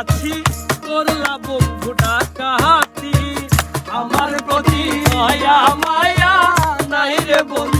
আছি করলা বন্ধু ডাকাতি আমার প্রতি মায়া মায়া নাই রে বন্ধু।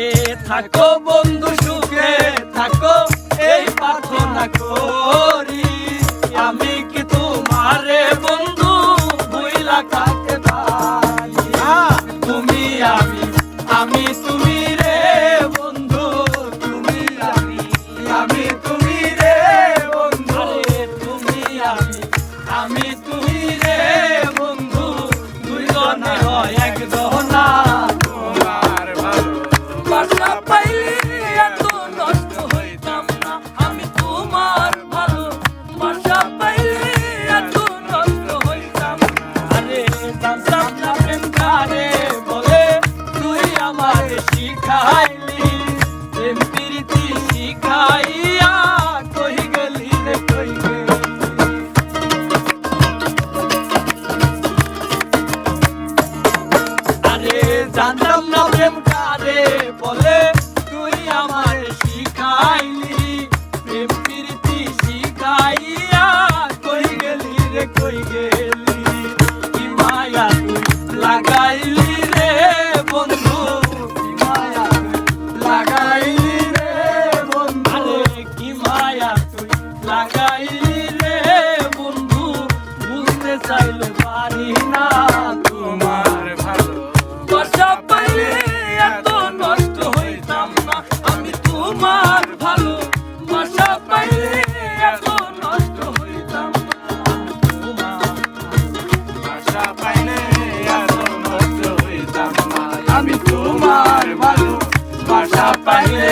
আরে থাকো বন্ধু সুখে, থাকো, এই প্রার্থনা করি। আমি কি তোমারে বন্ধু থাকতে পারি তুমি আমি আমি তুমি রে বন্ধু, তুমি আমি আমি তুমি রে বন্ধু। তুমি আমি আমি তুমি রে বন্ধু, দুইজনে হয় একজনা আমারে শিখাইলি, প্রেম প্রীতি শিখাইয়া কই গলি রে কই আরে জানতাম না প্রেম কারে বলে লাগাইলি রে বন্ধু, বুঝতে চাইলে পারি না তোমার ভালো বাসা পাইলে এত নষ্ট হইতাম না, আমি তোমার ভালো বাসা পাইলে এত নষ্ট হইতাম না তোমার পাইলে এত নষ্ট হইতাম না। আমি তোমার ভালো বাসা পাইলে